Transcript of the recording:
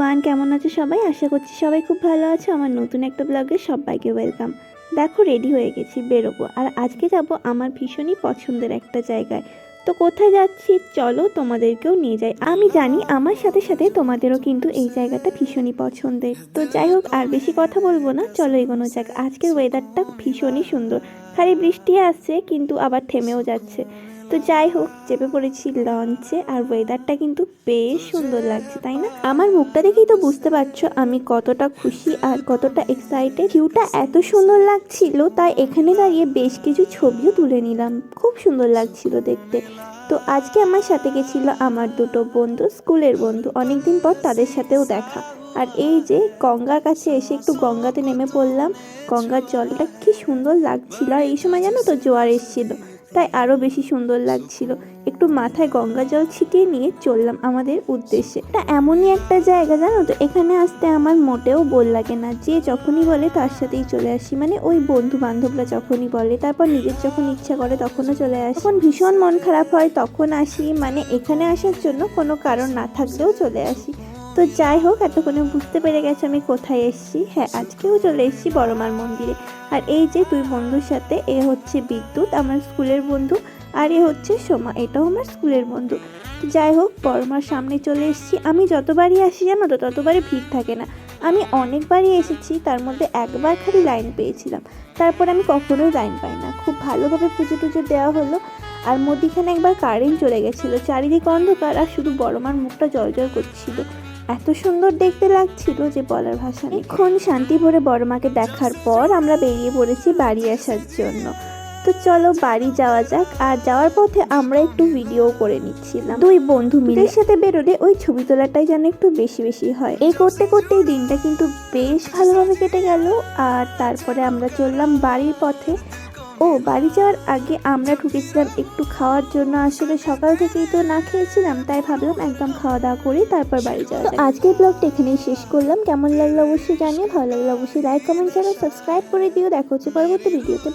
Everyone কেমন আছে সবাই? আশা করছি সবাই খুব ভালো আছে। আমার নতুন একটা ব্লগে সবাইকে ওয়েলকাম দেখো রেডি হয়ে গেছি, বেরোবো। আর আজকে যাব আমার ভীষণই পছন্দের একটা জায়গায়। তো কোথায় যাচ্ছি? চলো তোমাদেরকেও নিয়ে যাই। আমি জানি আমার সাথে সাথে তোমাদেরও কিন্তু এই জায়গাটা ভীষণই পছন্দের। তো যাই হোক, আর বেশি কথা বলব না। চলো এগোনো যাক। আজকের ওয়েদারটা ভীষণই সুন্দর। খালি বৃষ্টি আসছে, কিন্তু আবার থেমেও যাচ্ছে। তো যাই হোক, চেপে পড়েছি লঞ্চে আর ওয়েদারটা কিন্তু বেশ সুন্দর লাগছে, তাই না? আমার মুখটা দেখেই তো বুঝতে পারছ আমি কতটা খুশি আর কতটা এক্সাইটেড ভিউটা এত সুন্দর লাগছিল, তাই এখানে দাঁড়িয়ে বেশ কিছু ছবিও তুলে নিলাম। খুব সুন্দর লাগছিল দেখতে। তো আজকে আমার সাথে গেছিল আমার দুটো বন্ধু, স্কুলের বন্ধু। অনেকদিন পর তাদের সাথেও দেখা। আর এই যে গঙ্গার কাছে এসে একটু গঙ্গাতে নেমে পড়লাম, গঙ্গার জলটা কি সুন্দর লাগছিল। আর এই সময় জানো তো জোয়ার এসেছিল। তাই আরও বেশি সুন্দর লাগছিল। একটু মাথায় গঙ্গা জল ছিটিয়ে নিয়ে চললাম আমাদের উদ্দেশ্যে। এটা এমনই একটা জায়গা জানো তো? এখানে আসতে আমার মোটেও বল লাগে না। যে যখনই বলে তার সাথেই চলে আসি। মানে ওই বন্ধু বান্ধবরা যখনই বলে, তারপর নিজের যখন ইচ্ছা করে তখনও চলে আসি। যখন ভীষণ মন খারাপ হয় তখন আসি। মানে এখানে আসার জন্য কোনো কারণ না থাকলেও চলে আসি। তো যাই হোক, এতক্ষণে বুঝতে পেরে গেছে আমি কোথায় এসেছি। হ্যাঁ আজকেও চলে এসেছি বড়মার মন্দিরে। আর এই যে দুই বন্ধুর সাথে, এ হচ্ছে বিদ্যুৎ, আমার স্কুলের বন্ধু, আর এ হচ্ছে সোমা, এটাও আমার স্কুলের বন্ধু। তো যাই হোক, বড়মার সামনে চলে এসেছি। আমি যতবারই আসি জানো তো, ততবারই ভিড় থাকে না। আমি অনেকবারই এসেছি, তার মধ্যে একবার খালি লাইন পেয়েছিলাম। তারপর আমি কখনোই লাইন পাই না। খুব ভালোভাবে পুজো টুজো দেওয়া হলো, আর মধ্যিখানে একবার কারেন্ট চলে গেছিল, চারিদিক অন্ধকার, আর শুধু বড়মার মুখটা জল জল করছিল। এত সুন্দর দেখতে লাগছিল যে বলার ভাষা নেই। এখন শান্তি ভরে বড় মাকে দেখার পর আমরা বেরিয়ে পড়েছি বাড়ি আসার জন্য। তো চলো বাড়ি যাওয়া যাক আর যাওয়ার পথে আমরা একটু ভিডিও করে নিচ্ছিলাম। দুই বন্ধু মিলে। সাথে বেরোলে ওই ছবি তোলাটাই যেন একটু বেশি বেশি হয়। এই করতে করতে এই দিনটা কিন্তু বেশ ভালোভাবে কেটে গেল আর তারপরে আমরা চললাম বাড়ির পথে। ও, বাড়ি যাওয়ার আগে আমরা ঢুকেছিলাম একটু খাওয়ার জন্য। আসলে সকাল থেকেই তো না খেয়েছিলাম, তাই ভাবলাম একদম খাওয়া দাওয়া করি তারপর বাড়ি যাওয়া তো আজকের ব্লগটা এখানেই শেষ করলাম। কেমন লাগল অবশ্যই জানিয়ে ভালো লাগল অবশ্যই লাইক কমেন্ট চ্যানেল সাবস্ক্রাইব করে দিও। দেখা হচ্ছে পরবর্তী ভিডিওতে.